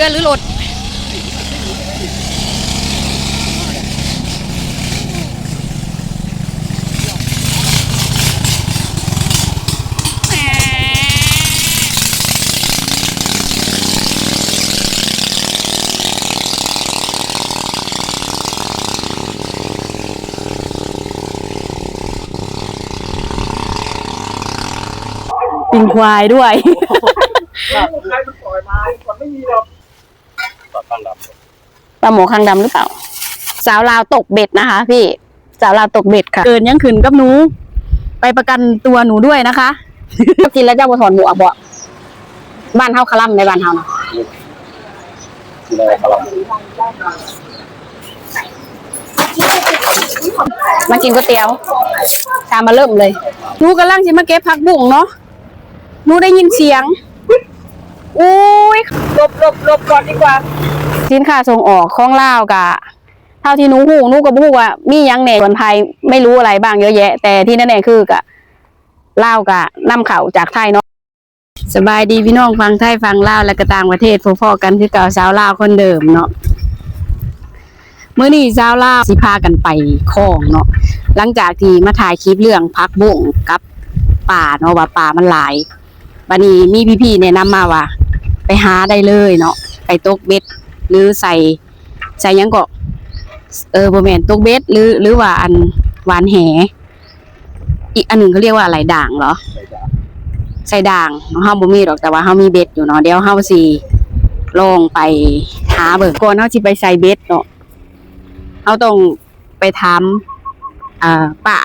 รือหรือรถแหมปิงควายด้วยใครมันปล่อยมาก่อนไม่มีหรอก ตัดตั้งดับปลาหมอคางดำหรือเปล่า สาวลาวตกเบ็ดนะคะ พี่สาวลาวตกเบ็ดค่ะ เกินยังขืนกับหนู ไปประกันตัวหนูด้วยนะคะกินแล้วเจ้าบัถอนหมูอะบอกบ้านเฮาคลัมในบ้านเฮานะเลยครับมากินก๋วยเตี๋ยว ชามมาเริ่มเลยหนูกำลังจะมาเก็บผักบุ้งเนาะหนูได้ยินเสียง อุ้ยหลบหลบหลบก่อนดีกว่า สินค้าส่งออกของลาวกะ เท่าที่หนูหูหนูก็บฮูว่ามีหยังแหน่ส่วนไทยไม่รู้อะไรบ้างเยอะแยะ แต่ที่แน่ๆคือกะลาวกะนำเข้าจากไทยเนาะสบายดีพี่น้องฟังไทยฟังลาวและก็ต่างประเทศพอๆกันคือเก่าสาวลาวคนเดิมเนาะเมื่อนี้สาวลาวสิพากันไปคลองเนาะหลังจากที่มาถ่ายคลิปเรื่องพักบุ้งกับป่าเนาะว่าป่ามันหลายบัดนี้มีพี่ๆแนะนำมาว่า ไปหาได้เลยเนาะไปตกเบ็ด หรือใส่ใส่ยังก็เออบ่แมนตกเบ็ดหรือหรือว่าอันหวานแห อีกอันหนึ่งเขาเรียกว่าอะไรด่างเหรอ ใส่ด่างเฮาบ่มีหรอกแต่ว่าเฮามีเบ็ดอยู่เนาะเดี๋ยวเฮาสิลองไปหาเบิ่งก่อนเฮาสิไปใส่เบ็ดเนาะเฮาต้องไปถามอ่าป้า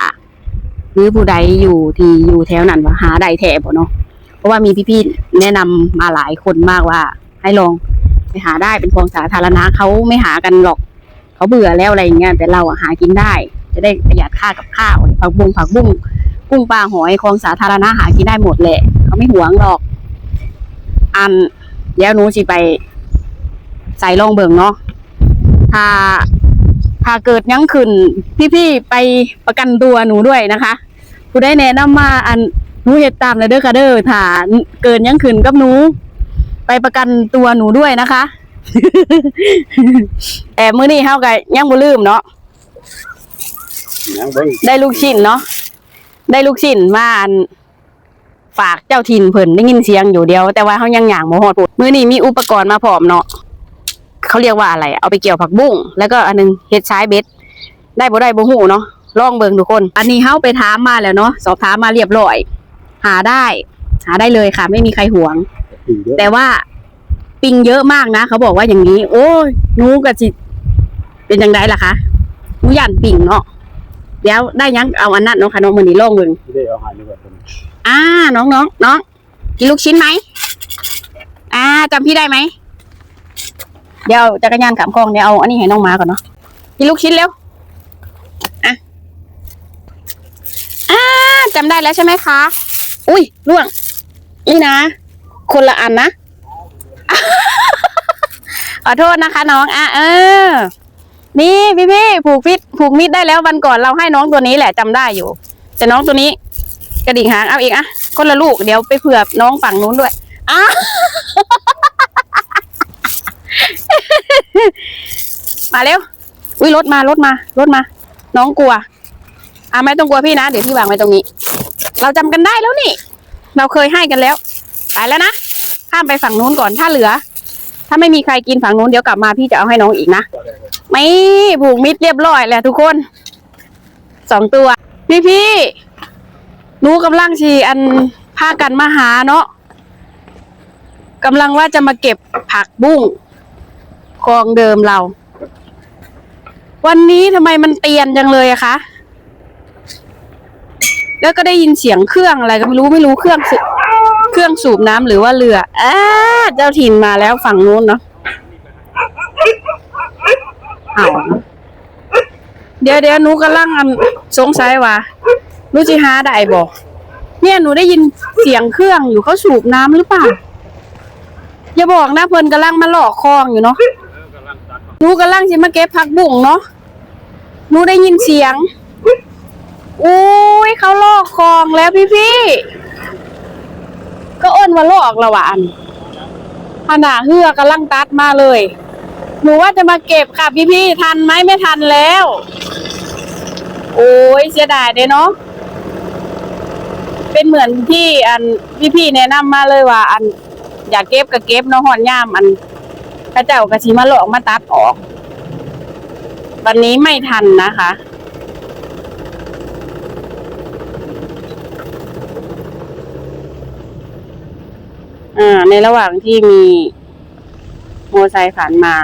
หรือผู้ใดอยู่ที่อยู่แถวนั้นว่าหาได้แท้บ่เนาะเพราะว่ามีพี่ๆแนะนำมาหลายคนมากว่า ให้ลอง ไปหาได้เป็นของสาธารณะเขาไม่หากันหรอก เขาเบื่อแล้วอะไรอย่างเงี้ยแต่เราอะหากินได้ จะได้ประหยัดค่ากับข้าวผักบุ้งผักบุ้งกุ้งปลาหอยของสาธารณะหากินได้หมดแหละเขาไม่หวงหรอก อันเดี๋ยวหนูสิไป ใส่ลองเบิ่งเนาะถ้าถ้าเกิดยังขึ้นพี่ๆไปประกันตัวหนูด้วยนะคะผู้ได้แนะนำมาอันหนูเฮ็ดตามเลยเด้อค่ะเด้อถ้าเกินยังขึ้นกับหนู ไปประกันตัวหนูด้วยนะคะแต่มื้อนี้เฮาก็ยังบ่ลืมเนาะยังเบิ้งได้ลูกชิ้นเนาะได้ลูกชิ้นมาอันฝากเจ้าถิ่นเพิ่นได้ยินเสียงอยู่เดียว แต่ว่าเฮายังย่างบ่ฮอดพุ่นมื้อนี้มีอุปกรณ์มาพร้อมเนาะเขาเรียกว่าอะไรอะเอาไปเกี่ยวผักบุ้งแล้วก็อันหนึงเฮ็ดซ้ายเบ็ดได้บ่ได้บ่ฮู้เนาะลองเบิ่งทุกคน อันนี้เฮาไปถามมาแล้วเนาะสอบถามมาเรียบร้อย หาได้ หาได้เลยค่ะ ไม่มีใครหวง ปีเยอะแต่ว่าปิงเยอะมากนะเขาบอกว่าอย่างนี้ โอ้ยหนูกะจิเป็นยังไงล่ะคะหนูย่านปิงเนาะเดี๋ยวได้ยังเอาอันนั้นเนาะค่ะน้องมือนี้ลองเบิ่งที่ได้เอาหายดีกว่าคนอ่าน้องน้องน้องกินลูกชิ้นไหมอ่าจำพี่ได้ไหมเดี๋ยวจักรยานขามคลองเดี๋ยวเอาอันนี้ให้น้องมาก่อนเนาะกินลูกชิ้นเร็วอะอ่าจำได้แล้วใช่ไหมคะ อุ้ยล่วงนี่นะ คนละอันนะ ขอโทษนะคะ น้อง อะเออ นี่พี่พี่ๆผูกฟิตผูกมิดได้แล้ววันก่อนเราให้น้องตัวนี้แหละจำได้อยู่ แต่น้องตัวนี้ กระดิ่งหางเอาอีกอะคนละลูกเดี๋ยวไปเผื่อน้องฝั่งนู้นด้วยอะมาเร็ว อุ้ยรถมารถมารถมา น้องกลัว อะไม่ต้องกลัวพี่นะ เดี๋ยวพี่วางไว้ตรงนี้ เราจำกันได้แล้วนี่ เราเคยให้กันแล้ว ไปแล้วนะ ข้ามไปฝั่งนู้นก่อนถ้าเหลือ ถ้าไม่มีใครกินฝั่งนู้นเดี๋ยวกลับมาพี่จะเอาให้น้องอีกนะไม่ผูกมิดเรียบร้อยแล้วทุกคนสองตัว พี่พี่หนูกำลังชีอันพากันมาหาเนาะกำลังว่าจะมาเก็บผักบุ้งกองเดิมเรา วันนี้ทำไมมันเตียนจังเลยอะคะแล้วก็ได้ยินเสียงเครื่องอะไรก็ไม่รู้ไม่รู้เครื่องส เครื่องสูบน้ำหรือว่าเรืออ่าเจ้าถิ่นมาแล้วฝั่งนู้นเนาะเอาเดี๋ยวเดี๋ยวหนูกำลังสงสัยว่าหนูจะหาได้บ่เนี่ยหนูได้ยินเสียงเครื่องอยู่เขาสูบน้ำหรือเปล่าอย่าบอกนะเพิ่นกำลังมาหลอกคลองอยู่เนาะหนูกำลังจะมาเก็บผักบุ้งเนาะหนูได้ยินเสียงอุ้ยเขาลอกคลองแล้วพี่พี่ ก็อ้นว่าลอกละหวานขนาเฮือกำลังตัดมาเลย หนูว่าจะมาเก็บค่ะพี่ๆทันไหมไม่ทันแล้ว โอ้ยเสียดายเด้เนาะเป็นเหมือนที่อันพี่ๆแนะนำมาเลยว่า อัน อยากเก็บก็เก็บเนาะหอนย่ามอันพระเจ้ากระชิมาหลอกมาตัดออก วันนี้ไม่ทันนะคะ อ่า ในระหว่างที่มีมอไซค์ผ่านมา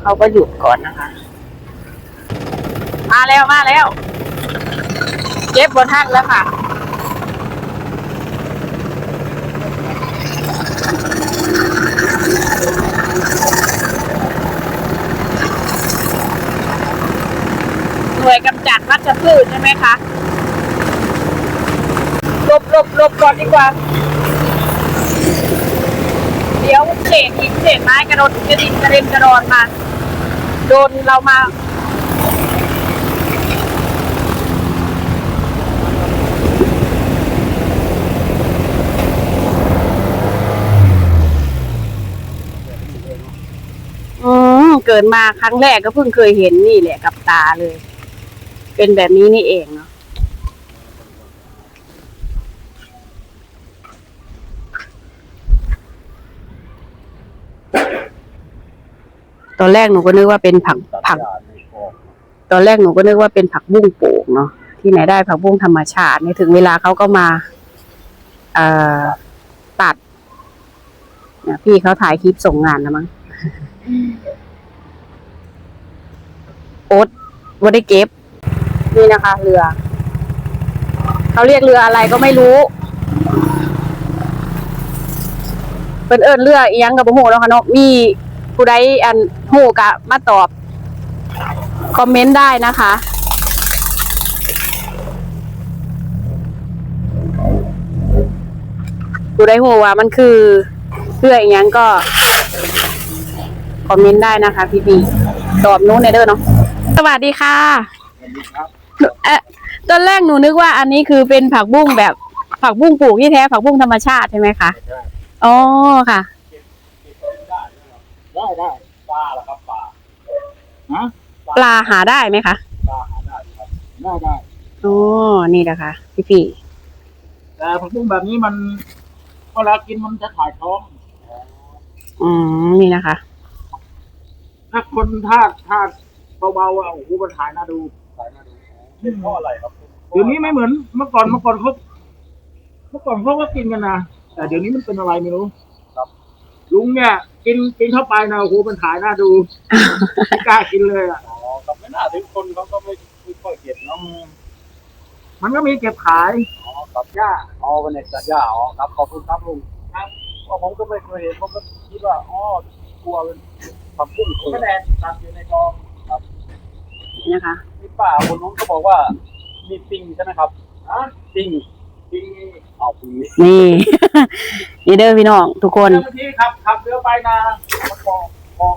เขาก็หยุดก่อนนะคะ มาแล้วมาแล้ว เก็บบนทันแล้วค่ะหน่วยกำจัดวัชพืชใช่ไหมคะ ลบลบลบก่อนดีกว่า เดี๋ยวเศษหินเศษไม้กระโดดกระดิ่งกระเด็นกระดอนมาโดนเรามาอืมเกิดมาครั้งแรกก็เพิ่งเคยเห็นนี่แหละกับตาเลย เป็นแบบนี้นี่เองเนาะ ตอนแรกหนูก็นึกว่าเป็นผักผัก ตอนแรกหนูก็นึกว่าเป็นผักบุ้งปลูกเนาะที่ไหนได้ผักบุ้งธรรมชาติในถึงเวลาเขาก็มาเอ่อตัดเนี่ยพี่เขาถ่ายคลิปส่งงานนะมั้งโอ๊ตวันได้เก็บ นี่นะคะ เรือ เขาเรียกเรืออะไรก็ไม่รู้ เป็นเอิญเรืออียังกับโมโหแล้วค่ะเนาะมี ผู้ใดอันโหกะมาตอบ คอมเมนต์ได้นะคะ ผู้ใดโหว่ามันคือเรืออียังก็ คอมเมนต์ได้นะคะ พี่พีตอบนู้นในเด้อเนาะสวัสดีค่ะเอ่อตอนแรกหนูนึกว่าอันนี้คือเป็นผักบุ้งแบบผักบุ้งปลูกที่แท้ผักบุ้งธรรมชาติใช่ไหมคะ อ๋อค่ะ ได้ได้ปลาเหรอครับปลาฮะปลาหาได้ไหมคะปลาหาได้ครับได้ได้อ๋อนี่แหละค่ะพี่พี่แต่ผักบุ้งแบบนี้มันเวลากินมันจะถ่ายท้องอืมนี่นะคะ ถ้าคนธาตุธาตุเบาๆอะโอ้โหมันถ่ายน่าดูถ่ายน่าดูเป็นเพราะอะไรครับเดี๋ยวนี้ไม่เหมือนเมื่อก่อนเมื่อก่อนเขาเมื่อก่อนเขาก็กินกันนะแต่เดี๋ยวนี้มันเป็นอะไรไม่รู้ครับ ลุงเนี่ยกินกินเข้าไปนะโอ้โหมันถ่ายน่าดูไม่กล้ากินเลยอะ อ๋อครับไม่น่าถึงคนเขาก็ไม่ไม่ค่อยเก็บเนาะมันก็มีเก็บขาย อ๋อครับย่าอ๋อเป็นเอกตัดย่าอ๋อครับขอบคุณครับลุงครับว่าผมก็ไม่เคยเห็นผมก็คิดว่าอ๋อกลัวเป็นผักบุ้งเผือกคะแนนตัดอยู่ในกองนี่นะคะมีป้าคนนู้นเขาบอกว่ามีปิงใช่ไหมครับฮะปิงจริง เอาปิงนี่ นี่เด้อพี่น้องทุกคนเมื่อกี้ขับขับเรือไปนามาปอกปอก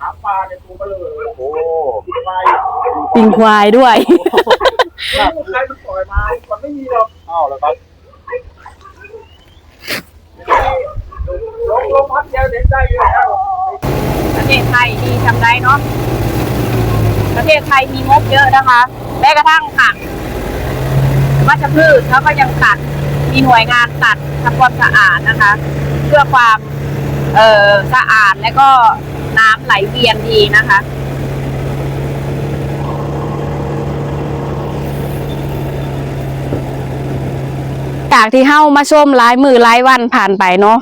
หาปลาในตัวเบลอโอ้ติดไปปิงควายด้วย ใครมันปล่อยมาก่อนไม่มีหรอกอ้าวแล้วครับลงลงพัดเดียวเด็ดได้อยู่แล้วประเทศไทยดีทำได้เนาะ ประเทศไทยมีงบเยอะนะคะ แม้กระทั่งผักวัชพืชเขาก็ยังตัด มีหน่วยงานตัดทำความสะอาดนะคะ เพื่อความเอ่อสะอาดและก็น้ำไหลเวียนดีนะคะจากที่เฮ้ามาชมหลายมือหลายวันผ่านไปเนาะ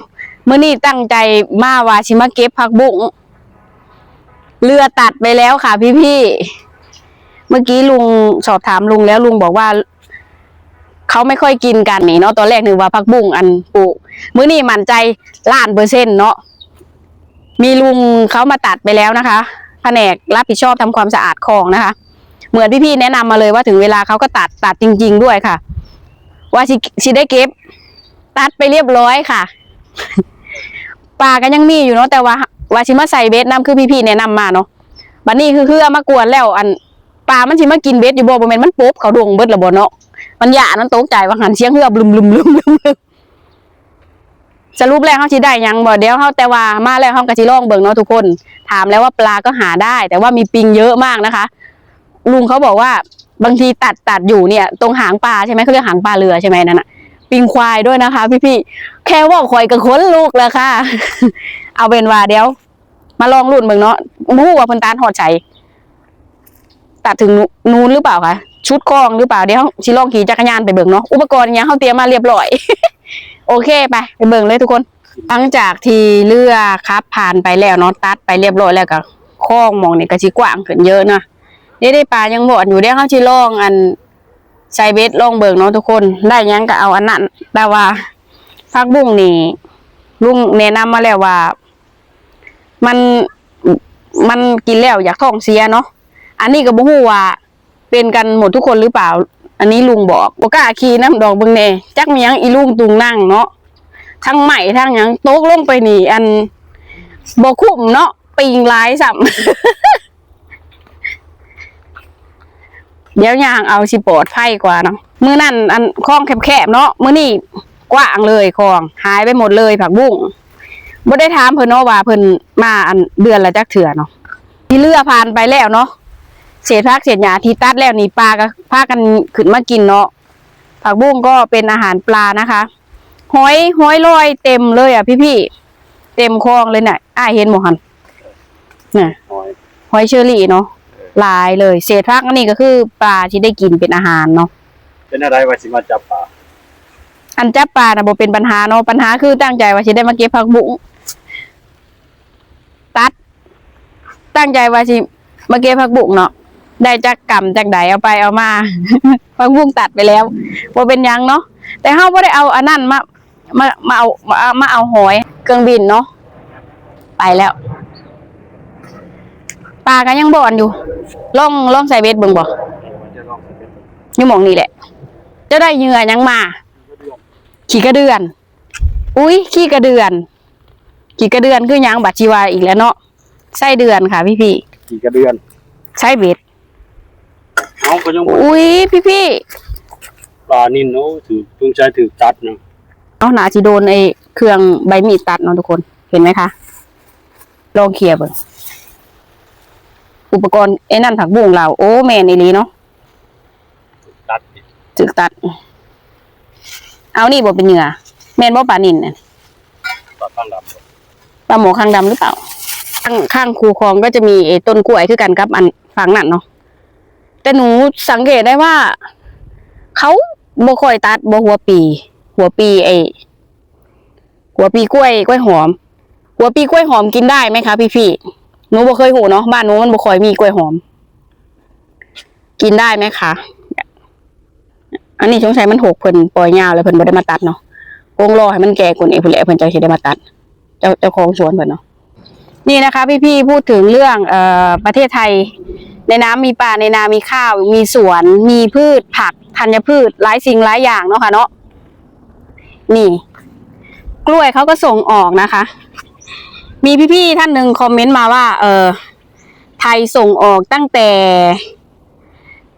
มื้อนี้ตั้งใจมาว่าชิมาเก็บผักบุ้งเรือตัดไปแล้วค่ะพี่ๆเมื่อกี้ลุงสอบถามลุงแล้วลุงบอกว่า เขาไม่ค่อยกินกันนี่เนาะตอนแรกนึกว่าผักบุ้งอันปลูกมื้อนี้มั่นใจล้านเปอร์เซ็นต์เนาะมีลุงเขามาตัดไปแล้วนะคะ แผนกรับผิดชอบทำความสะอาดคลองนะคะ เหมือนพี่ๆแนะนำมาเลยว่าถึงเวลาเขาก็ตัดตัดจริง ๆ ด้วยค่ะ ว่าชิได้เก็บ ตัดไปเรียบร้อยค่ะปลาก็ยังมีอยู่เนาะแต่ว่าว่าชิมาใส่เบสน้ำคือพี่ๆแนะนำมาเนาะบัดนี้คือเคือเอมากวนแล้ว อันปลามันชิมากินเบสอยู่บ่บ่แม่นมันปุ๊บเขาดงเบิดละบ่เนาะ มันหยามันตกใจว่าหันเสียงเฮือบลุมลุมลุมลุมลุมสรุปแล้วเฮาสิได้ยังบ่เดี๋ยวเฮาแต่ว่ามาแล้วเฮาก็สิลองเบิ่งเนาะทุกคน ถามแล้วว่าปลาก็หาได้ แต่ว่ามีปิงเยอะมากนะคะ ลุงเขาบอกว่าบางทีตัดตัดอยู่เนี่ย ตรงหางปลาใช่ไหมเขาเรียกหางปลาเรือใช่ไหมนั่นน่ะปิงควายด้วยนะคะ พี่ๆแค่ว่าข่อยกับคนลูกแล้วค่ะ เอาเป็นว่าเดี๋ยว มาลองรุ่นเบิ่งเนาะมู้ว่าเพิ่นตานหอดใจตัดถึงนูนหรือเปล่าคะ ชุดกองหรือเปล่าเดี๋ยวชิลองขี่จักรยานไปเบิ่งเนาะอุปกรณ์อิหยังเขาเตรียมมาเรียบร้อย โอเคไปไปเบิ่งเลยทุกคน หลังจากที่เรือครับผ่านไปแล้วเนาะตัดไปเรียบร้อยแล้วก็คลองมองเนี่ยก็สิกว้างขึ้นเยอะนะนี่ได้ปลายังบ่อนอยู่เดี๋ยวเขาสิลองอันใส่เบ็ดลองเบิ่งเนาะทุกคน ได้ยังก็เอาอันนั้นแต่ว่าผักบุ้งนี่ลุงแนะนำมาแล้วว่า มันมันกินแล้วอยากท้องเสียเนาะอันนี้ก็บ่ฮู้ว่า เป็นกันหมดทุกคนหรือเปล่า อันนี้ลุงบอกบ่กล้าขี่น้ำดอกเบิงแน่จักมียังอีลุงตุงนั่งเนาะทั้งใหม่ทั้งยังโต๊กลงไปนี่อันบ่คุ้มเนาะปิงหลายซ้ํเดี๋ยวยางเอาสิปลอดภัยกว่าเนาะมือนั้นอันคลองแคบๆเนาะมือนี้กว้างเลยคลอง หายไปหมดเลยผักบุ้งบ่ได้ถามเพิ่นเนาะว่าเพิ่นมาอันเดือนละจักเถื่อเนาะที่เรือผ่านไปแล้วเนาะ เศษผักเศษหญ้าที่ตัดแล้วนี่ปลาก็พากันขึ้นมากินเนาะผักบุ้งก็เป็นอาหารปลานะคะหอยหอยลอยเต็มเลยอะพี่ๆเต็มคลองเลยเนี่ยอ้ายเห็นบ่หั่นน่ะหอยหอยเชอรี่เนาะหลายเลย เศษผักอันนี้ก็คือปลาที่ได้กินเป็นอาหารเนาะเป็นอะไรว่าสิมาจับปลาอันจับปลาน่ะบ่เป็นปัญหาเนาะปัญหาคือตั้งใจว่าสิได้มาเก็บผักบุ้งตัด ตั้งใจว่าสิมาเก็บผักบุ้งเนาะ ได้จักกำจักใดเอาไปเอามาผักบุ้งตัดไปแล้วบ่เป็นหยังเนาะแต่เฮาบ่ได้เอาอันนั้นมามามาเอามาเอามาเอาหอยเครื่องบินเนาะไปแล้วปลาก็ยังบ่อนอยู่ลองลองใส่เบ็ดเบิ่งบ่มันจะลองสิเป็นอยู่หมองนี่แหละ จะได้เหงื่อหยังมา ขี่กระเดือน อุ้ยขี่กระเดือน ขี่กระเดือนคือหยังบัตรชีวาอีกแล้วเนาะไส้เดือนค่ะพี่พี่กี่กระเดือนๆใช้เบ็ด เอาก็ยังบ่อุ้ยพี่พี่ปลานิ่นเนาะถือต้องใช้ถือตัดเนาะๆเอาหนาจีโดนไอ้เครื่องใบมีดตัดเนาะทุกคนเห็นไหมคะลองเคลียร์เบิ่งอุปกรณ์ไอ้นั่นผักบุ้งเราโอ้แมนอีหลีเนาะตัดอีกถึกตัด เอานี่บ่เป็นเหงื่อแมนบ่ปลานินน่ะปลาข้างดำปลาหมอคางดำหรือเปล่า ข้างข้างคูคลองก็จะมีไอ้ต้นกล้วยคือกันครับ อันฝั่งนั่นเนาะ แต่หนูสังเกตได้ว่า เขาบ่ค่อยตัดบ่หัวปี หัวปีไอหัวปีกล้วยกล้วยหอม หัวปีกล้วยหอมกินได้ไหมคะพี่พี่หนูบ่เคยหูเนาะบ้านหนูมันบ่ค่อยมีกล้วยหอม กินได้ไหมคะอันนี้สงสัยมันหกเพิ่นปล่อยยาวแล้วเพิ่นบ่ได้มาตัดเนาะคงรอให้มันแก่กว่านี้เพิ่นแหละเพิ่นจะสิได้มาตัด เจ้าเจ้าของสวนเพิ่นเนาะนี่นะคะ พี่ๆพูดถึงเรื่องเอ่อประเทศไทย ในน้ำมีป่าในนามีข้าว มีสวน มีพืชผักธัญพืชหลายสิ่งหลายอย่างเนาะค่ะเนาะนี่ กล้วยเขาก็ส่งออกนะคะ มีพี่ๆท่านหนึ่งคอมเมนต์มาว่า เออไทยส่งออกตั้งแต่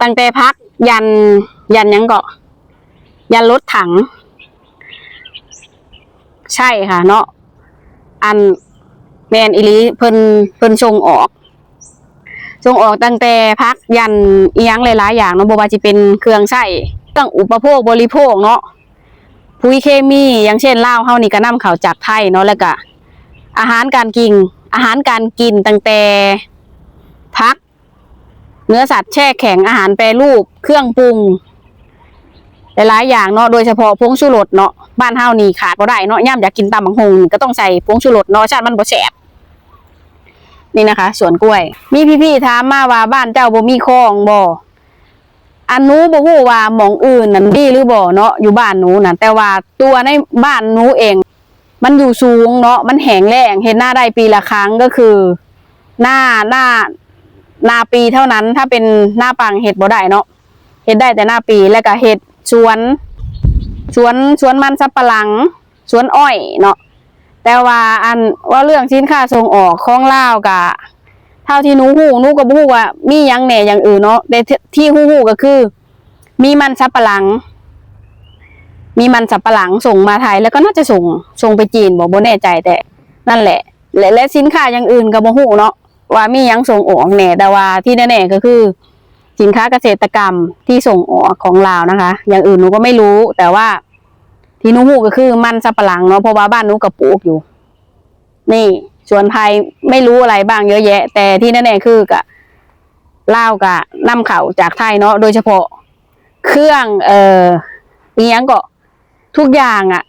ตั้งแต่พักยันยันยังเกาะ ยันรถถัง ใช่ค่ะเนาะอันแมนอิลีเพิ่นเพิ่นส่งออก ส่งออกตั้งแต่พักยันเอียงหลายๆอย่างเนาะบ่ว่าจะเป็นเครื่องใช้เครื่องอุปโภคบริโภคเนาะปุ๋ยเคมีอย่างเช่นเหล้าเฮานี่ก็นำเข้าจากไทยเนาะแล้วก็อาหารการกิน อาหารการกินตั้งแต่พัก เนื้อสัตว์แช่แข็งอาหารแปรรูป เครื่องปรุงหลายๆอย่างเนาะโดยเฉพาะผงชูรสเนาะบ้านเฮานี่ขาดบ่ได้เนาะย่ำอยากกินตำบักฮงก็ต้องใส่ผงชูรสเนาะชาติมันบ่แซ่บ นี่นะคะ สวนกล้วย มีพี่ๆถามมาว่าบ้านเจ้าบ่มีคลองบ่อันนู้บ่ฮู้ว่าหมองอื่นนั่นดีหรือบ่เนาะอยู่บ้านหนูน่ะแต่ว่าตัวในบ้านหนูเอง มันอยู่สูงเนาะมันแห้งแล้งเห็นหน้าได้ปีละครั้งก็คือ หน้าหน้านาปีเท่านั้นถ้าเป็นหน้าปังเห็ดบ่ได้เนาะเห็ดได้แต่หน้าปีแล้วก็เห็ดสวนสวนสวนมันสับปะหลังสวนอ้อยเนาะ แต่ว่าอันว่าเรื่องสินค้าส่งออกของลาวกะ เท่าที่หนูฮู้หนูก็บ่ฮู้ว่ามีหยังแหน่อย่างอื่นเนาะแต่ที่ที่ฮู้ก็คือ มีมันสับปะหลัง มีมันสับปะหลังส่งมาไทยแล้วก็น่าจะส่งส่งไปจีนบอกบ่แน่ใจแต่นั่นแหละ และและสินค้าอย่างอื่นก็บ่ฮู้เนาะว่ามีหยังส่งออกแน่แต่ว่าที่แน่ๆก็คือ สินค้าเกษตรกรรมที่ส่งออกของลาวนะคะ อย่างอื่นหนูก็ไม่รู้แต่ว่า ที่หนูฮู้ก็คือมันสับปะหลังเนาะเพราะว่าบ้านหนูก็ปลูกอยู่ นี่ส่วนไทยไม่รู้อะไรบ้างเยอะแยะ แต่ที่แน่ๆคือกะลากะนำเข้าจากไทยเนาะโดยเฉพาะ เครื่องเอ่ออียังก็ทุกอย่างอะ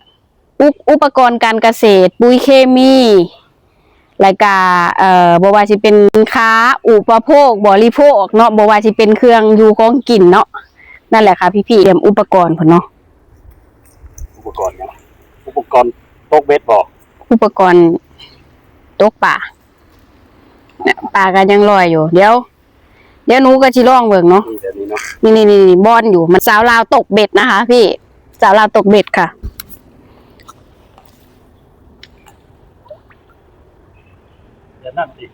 อุปอุปกรณ์การเกษตรปุ๋ยเคมีรายการเอ่อบว่าสิเป็นค้า อุปโภคบริโภคเนาะบว่าสิเป็นเครื่องอยู่ของกินเนาะนั่นแหละค่ะพี่ๆเตรียมอุปกรณ์พุ่นเนาะ ปกรณ์เนี่ยอุปกรณ์ตกเบ็ดบอกอุปกรณ์ตกป่าเนี่ยป่าก็ยังลอยอยู่ เดี๋ยว เดี๋ยวหนูก็สิลองเบิ่งเนาะนี่เดี๋ยวนี้เนาะนี่นี่นี่นี่บอนอยู่ มันสาวลาวตกเบ็ดนะคะ พี่สาวลาวตกเบ็ดค่ะ เดี๋ยวนั่นสิ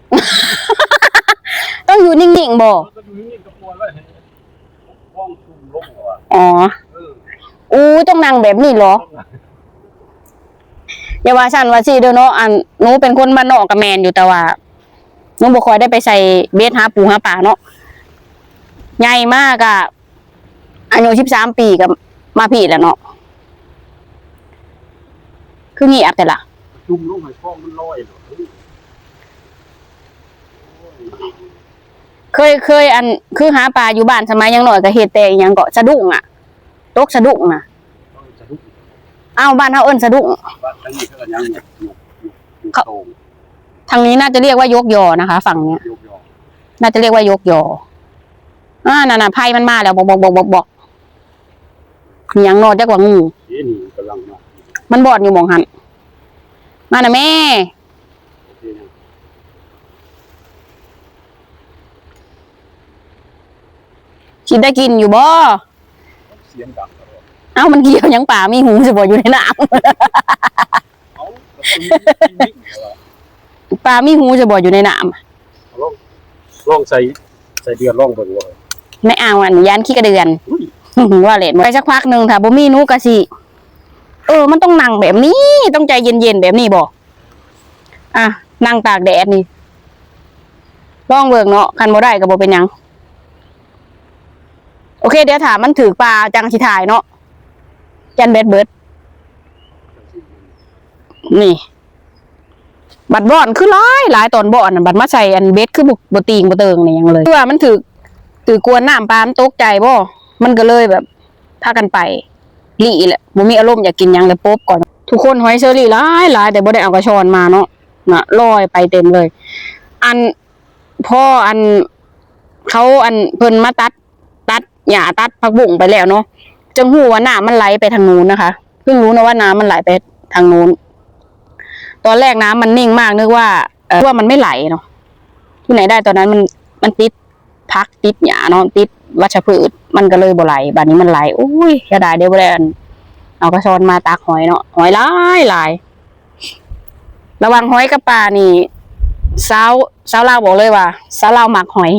ต้องอยู่นิ่งๆบ่ มันก็อยู่นี่กระปวนไว้เห็นห้องซุ่มลงหัวอ๋อเออ อู้ต้องนั่งแบบนี้เหรออย่าว่าฉันว่าสิเด้อเนาะอันหนูเป็นคนบ้านนอกกับแมนอยู่แต่ว่าหนูบ่ค่อยได้ไปใส่เบ็ดหาปูหาปลาเนาะใหญ่มากอะอายุ13ปีกับมาพี่แล้วเนาะคือเงียบแต่ละจุ่มลงให้ข้องมันลอยเหรอเฮ้ยเคยเคยอัน คือหาปลาอยู่บ้านสมัยยังหน่อยก็เฮ็ดแต่ยังเก็สะดุ้งอะ ตกสะดุ้งน่ะต้องจะลุกอ้าวบ้านเฮาเอิ้นสะดุ้งว่าทั้งนี้ก็ยังอยู่อยู่อยู่เขาโตงทางนี้น่าจะเรียกว่ายกยอนะคะ ฝั่งเนี้ยยกยอน่าจะเรียกว่ายกยออ่านั่นน่ะไพ่มันมาแล้วบอกบอกบอกบอกบอกมีหยังนอจักว่างูเอ๊ะนี่กำลังมามันบอดอยู่หมองหันมาน่ะแม่โอเคนะสิได้กินอยู่บ่ เสียงดังตลอดเอ้ามันเกี่ยวหยังป่ามีหูสิบ่อยู่ในน้ำเอาก็ต้องมีมีเหรอป่ามีหูสิบ่อยู่ในน้ำลองลองใส่ใส่เดือนลองเบิ่งว่าไม่เอาอันยานขี้กระเดือน อุ้ยว่าเล่นไปสักพักหนึ่งถ้าบ่มีหนูกะสิเออ มันต้องนั่งแบบนี้ ต้องใจเย็นๆแบบนี้บ่อะนั่งตากแดดนี่ลองเบิ่งเนาะคันบ่ได้ก็บ่เป็นหยัง โอเค เดี๋ยวถามมันถือปลาจังสิถ่ายเนาะจันเบ็ดเบิด นี่ บัดบ่อนคือหลายหลายตอนบ่อนบัดมาใส่อันเบ็ดคือบ่บ่ตีงบเติงนี่ยังเลยคือว่ามันถือถือกวนน้ำปลามันตกใจบ่มันก็เลยแบบพากันไปหลี่แหละบ่มีอารมณ์อยากกินยังเลยป๊บก่อน ทุกคนหอยเชอรี่หลายหลายแต่บ่ได้เอากระชอนมาเนาะนะลอยไปเต็มเลย อันพ่ออันเขาอันเพิ่นมาตัดตัด หญ้าตัดผักบุ้งไปแล้วเนาะจังหูว่าน้ำมันไหลไปทางนู้นนะคะเพิ่งรู้นะว่าน้ำมันไหลไปทางนู้น ตอนแรกน้ำมันนิ่งมากนึกว่าเออว่ามันไม่ไหลเนาะที่ไหนได้ตอนนั้นมันมันติดพักติดหญ้าเนาะติดวัชพืชมันก็เลยบ่ไหลบัดนี้มันไหลอุ้ยจะได้เดี๋ยวบ่ได้อันเอากระชอนมาตักหอยเนาะหอยหลายหลายระวังหอยกับปลานี่สาวสาวลาบอกเลยว่าสาวลาหมักหอย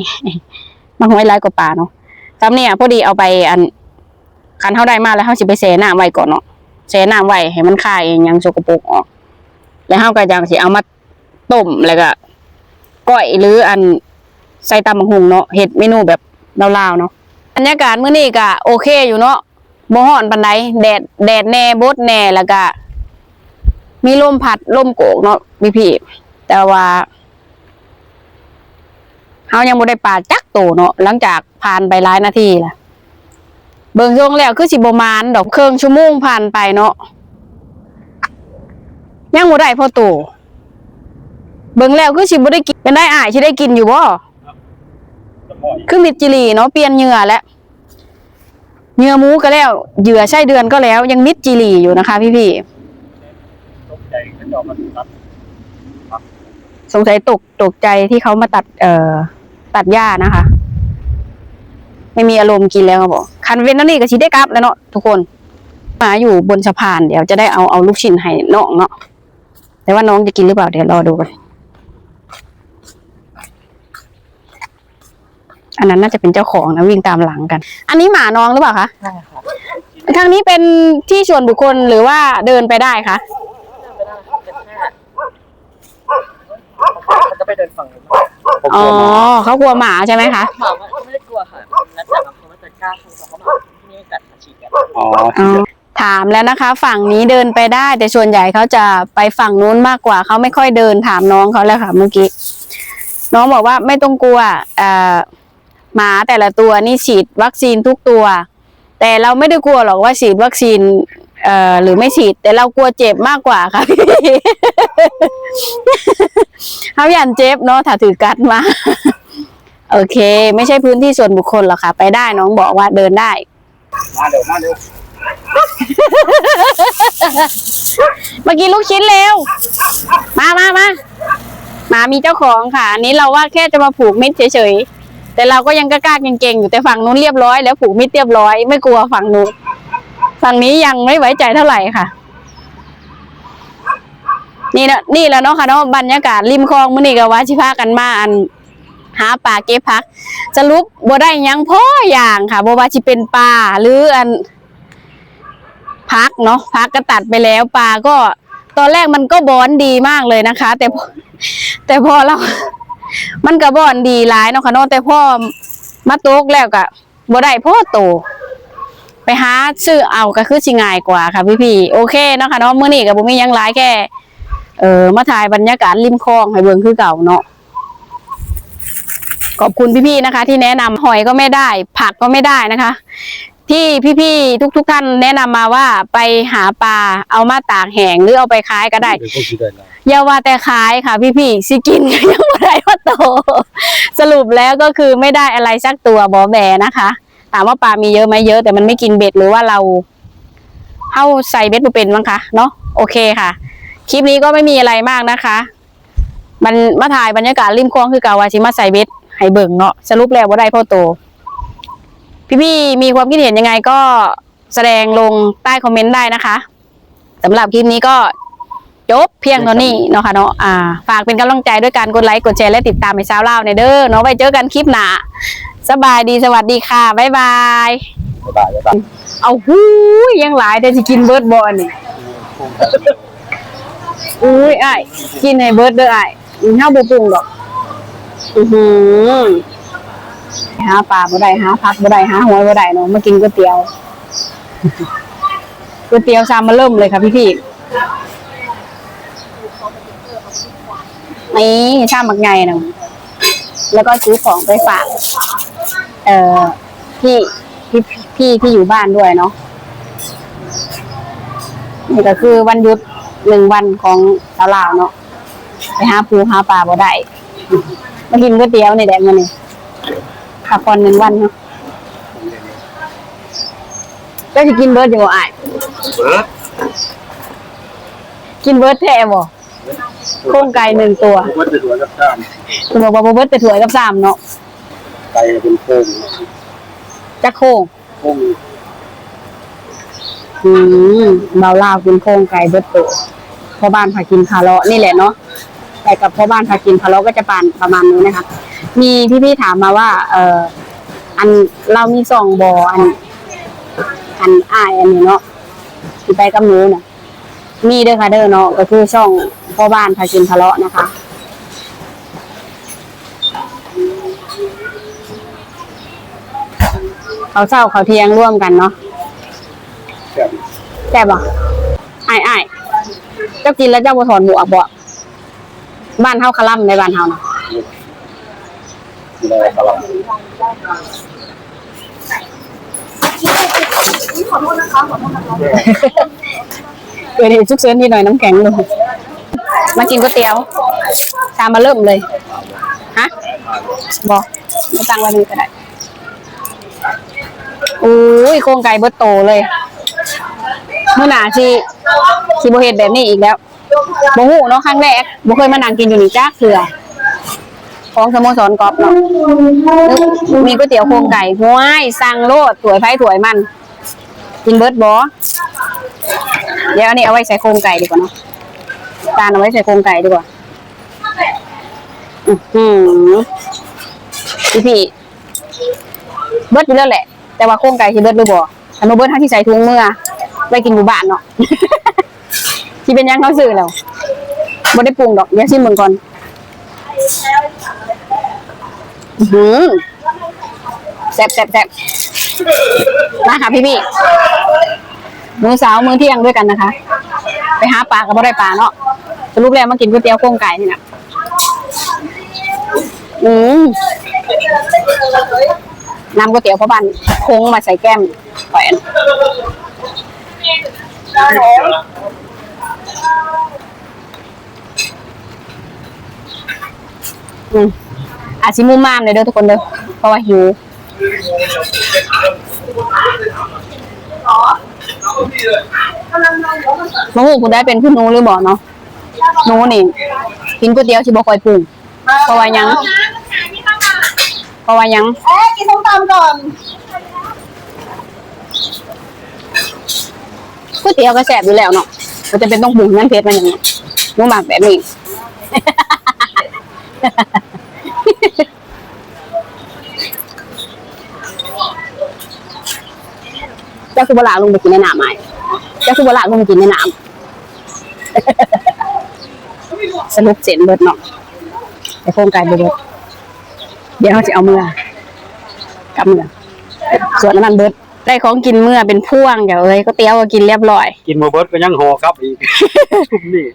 หมักหอยหลายกว่าปลาเนาะ จำเนี่ยพอดีเอาไปอันคันเท่าได้มาแล้วเขาสิไปแช่น้ำไว้ก่อนเนาะแช่น้ำไว้ให้มันคายอิหยังสกปรกออก แล้วเฮาก็จังสิเอามาต้มแล้วก็ก้อยหรืออันใส่ตำบักหุงเนาะเฮ็ดเมนูแบบลาวๆเนาะบรรยากาศมื้อนี้ก็โอเคอยู่เนาะบ่ร้อนปานใดแดดแดดแน่บดแน่แล้วก็มีลมพัดลมโกกเนาะพี่พี่ๆแต่ว่า เฮายังบ่ได้ปลาจักโตเนาะหลังจากผ่านไปหลายนาทีล่ะ เบิ่งทรงแล้วคือสิบ่มานดอกเครึ่งชั่วโมงผ่านไปเนาะยังบ่ได้พอโตเบิ่งแล้วคือสิบ่ได้กินเป็นได้อ้ายสิได้กินอยู่บ่จะคือมิดจิลีเนาะเปลี่ยนเหยื่อแล้วเหยื่อหมูก็แล้วเหยื่อไส้เดือนก็แล้ว ยังมิดจิลีอยู่นะคะ พี่ๆสงสัยตกตกใจที่เขามาตัด เอ่อ ตัดหญ้านะคะ ไม่มีอารมณ์กินแล้วเขาบอกคันเวนนั่นนี่ก็ชิได้กลับแล้วเนาะทุกคนมาอยู่บนสะพานเดี๋ยวจะได้เอาเอาลูกชิ้นให้น้องเนาะแต่ว่าน้องจะกินหรือเปล่าเดี๋ยวรอดูกันอันนั้นน่าจะเป็นเจ้าของนะวิ่งตามหลังกัน อันนี้หมาน้องหรือเปล่าคะใช่ค่ะทางนี้เป็นที่ส่วนบุคคลหรือว่าเดินไปได้คะจะไปเดินฝั่งนู้น อ๋อเขากลัวหมาใช่ไหมคะหมาไม่ได้กลัวค่ะแล้วแต่บางคนก็จะกล้าคือเขามาที่นี่กัดมาฉีดกันอ๋ออ๋อถามแล้วนะคะ ฝั่งนี้เดินไปได้ แต่ส่วนใหญ่เขาจะไปฝั่งนู้นมากกว่าเขาไม่ค่อยเดินถามน้องเขาแล้วค่ะเมื่อกี้น้องบอกว่าไม่ต้องกลัวเอ่อหมาแต่ละตัวนี่ฉีดวัคซีนทุกตัว แต่เราไม่ได้กลัวหรอกว่าฉีดวัคซีน เอ่อหรือไม่ฉีด แต่เรากลัวเจ็บมากกว่าค่ะพี่เขายันเจ็บเนาะถ้าถือกัดมา โอเค ไม่ใช่พื้นที่ส่วนบุคคลหรอกค่ะ ไปได้น้องบอกว่าเดินได้มาเร็วมาเร็วมากินลูกชิ้นเร็ว มามามาหมามีเจ้าของค่ะ อันนี้เราว่าแค่จะมาผูกมิตรเฉยๆ แต่เราก็ยังกล้าๆเก่งๆ อยู่แต่ฝั่งนู้นเรียบร้อยแล้วผูกมิตรเรียบร้อย ไม่กลัวฝั่งนู้น ฝั่งนี้ยังไม่ไว้ใจเท่าไหร่ค่ะ นี่นะนี่แล้วเนาะค่ะเนาะบรรยากาศริมคลองมื้อนี้ก็ว่าสิพากันมาอันหาปลาเก็บพักสรุปบ่ได้ยังพ่ออย่างค่ะบ่ว่าสิเป็นปลาหรืออันพักเนาะพักก็ตัดไปแล้วปลาก็ตอนแรกมันก็บอนดีมากเลยนะคะ แต่แต่พอเรา มันก็บอนดีหลายเนาะค่ะเนาะแต่พ่อมาโตกแล้วก็บ่ได้พ่อโต ไปหาซื้อเอาก็คือสิง่ายกว่าค่ะพี่พี่ๆโอเคเนาะค่ะเนาะมื้อนี้ก็บ่มีหยังหลายแค่เออมาถ่ายบรรยากาศริมคลองให้เบิ่งคือเก่าเนาะขอบคุณพี่ๆนะคะ ที่แนะนำหอยก็ไม่ได้ ผักก็ไม่ได้นะคะ ที่พี่ๆทุก ๆ ท่านแนะนำมาว่าไปหาปลาเอามาตากแห้งหรือเอาไปขายก็ได้เดี๋ยวก็คิดได้แล้วอย่าว่าแต่ขายค่ะ พี่ๆสิกินก็ยังไม่ได้ว่าโต สรุปแล้วก็คือไม่ได้อะไรสักตัวบอแบนะคะ ถามว่าปลามีเยอะไหมเยอะแต่มันไม่กินเบ็ดหรือว่าเราเข้าใส่เบ็ดบ่เป็นมั้งคะเนาะโอเคค่ะ คลิปนี้ก็ไม่มีอะไรมากนะคะ มันมาถ่ายบรรยากาศริมคลองคือกาวาชิมาใส่เบ็ดให้เบิ่งเนาะสรุปแล้วว่าได้พ่อโต พี่ๆมีความคิดเห็นยังไงก็แสดงลงใต้คอมเมนต์ได้นะคะสำหรับคลิปนี้ก็จบเพียงเท่านี้เนาะค่ะเนาะอ่า ฝากเป็นกำลังใจด้วยการกดไลค์กดแชร์และติดตามให้สาวเล่าในยเด้อเนาะไว้เจอกันคลิปหน้า สบายดีสวัสดีค่ะบ๊ายบายบ๊ายบายบ๊ายบายเอาหูยยังหลายแต่สิกินเบิร์ดบอลนี่อุ้ยอ้ายกินให้เบิร์ดเด้ออ้ายอือเฮาบ่ปรุงดอกอือหือหาปลาบ่ได้หาผักบ่ได้หาหอยบ่ได้เนาะมากินก๋วยเตี๋ยวก๋วยเตี๋ยวซามมาเริ่มเลยค่ะพี่พี่ๆนี่ชามมักไงนะแล้วก็ซื้อของไปฝาก เอ่อพี่พี่พี่ที่อยู่บ้านด้วยเนาะนี่ก็คือวันหยุดหนึ่งวันของสาวลาวเนาะไปหาปูหาปลาบ่ได้มากินก๋วยเตี๋ยวนี่แหละมันนี่พักผ่อนหนึ่งวันเนาะก็จะกินเบิร์ดอยู่บ่อ้ายเบิร์ดกินเบิร์ดแท้บ่โครงไก่หนึ่งตัวเบิร์ดจะสวยกับข้ามคุณบอกว่าบ่เบิร์ดแต่ถวยกับสามเนาะ ไก่เป็นโค้งจักโค้งโค้งอืมเบาลาวกินโครงไก่เบิร์ดโตพ่อบ้านพากินคาเลาะนี่แหละเนาะไปกับพ่อบ้านพากินคาเลาะก็จะปานประมาณนี้นะคะ มีพี่ๆถามมาว่า เอ่ออันเรามีสองบออัน อันอ้ายอันนี้เนาะที่ไปกับหนูน่ะมีเด้อค่ะเด้อเนาะก็คือช่องพ่อบ้านพากินคาเลาะนะคะ เขาเศร้าเขาเทียงร่วมกันเนาะแบบแซ่บอะไอ้ไอ้ายเจ้ากินแล้วเจ้าบ่ถอนหมวกบ่บ้านเฮาคลั่มในบ้านเฮานะมีอะไรตลอดเกิดเหตุฉุกเฉินนิดหน่อยน้ำแข็งลงมากินก๋วยเตี๋ยวชามมาเริ่มเลย ฮะบ่ไม่ตั้งไว้นี่ก็ได้ อุ้ยโครงไก่เบิดโตเลยเมื่อหนาสิสิบ่เฮ็ดแบบนี้อีกแล้วบ่ฮู้เนาะครั้งแรกบ่เคยมานั่งกินอยู่นี่จ้าเถื่อของสโมสรกอล์ฟเนาะมีก๋วยเตี๋ยวโครงไก่ห้วยสั่งโลดถวยไผถวยมัน กินเบิร์ดบอเดี๋ยวอันนี้เอาไว้ใส่โครงไก่ดีกว่าเนาะจานเอาไว้ใส่โครงไก่ดีกว่าอือหือพี่พี่เบิร์ดอยู่แล้วแหละ แต่ว่าโครงไก่ที่เบิร์ดหรือบ่อันโนเบิร์ตทั้งที่ใส่ถุงมือไปกินอยู่บ้านเนาะที่เป็นหยังเขาซื้อแล้วบ่ได้ปรุงดอกเดี๋ยวชิมมันก่อนอื้อหือแซ่บแซ่บแซ่บมาค่ะพี่พี่มื้อเช้ามื้อเที่ยงด้วยกันนะคะ ไปหาปลากับบ่ได้ปลาเนาะสรุปแล้วมากินก๋วยเตี๋ยวโครงไก่นี่นะอืม น้ำก๋วยเตี๋ยวพ่อบ้านโค้งมาใส่แก้มแขวนอืมอาจสิมุมมามเลยเด้อทุกคนเด้อเพราะว่าหิวมะฮูคุณได้เป็นพี่นูหรือบ่เนาะนูนี่กินก๋วยเตี๋ยวสิบ่ค่อยปรุงเพราะว่ายัง เพราะว่าหยังเอ๊ะกินส้มตำก่อนก๋วยเตี๋ยวก็แซ่บอยู่แล้วเนาะมันจะเป็นต้องปรุงนั่นเพชรมันอย่างนี้หนูหมักแบบนี้ เจ้าสุบลาลงไปกินในน้ำไหมเจ้าสุบลาลงไปกินในน้ำสรุปเสร็จเบิดเนาะแต่โครงการเบิด เดี๋ยวเขาจะเอาเมื่อกลับเมื่อส่วนน้ำมันเบิดได้ของกินเมื่อเป็นพ่วงเดี๋ยวเอ้ยก็เตี้ยวก็กินเรียบร้อย กินโมเบิร์ตก็ยังห่อครับอีก นี่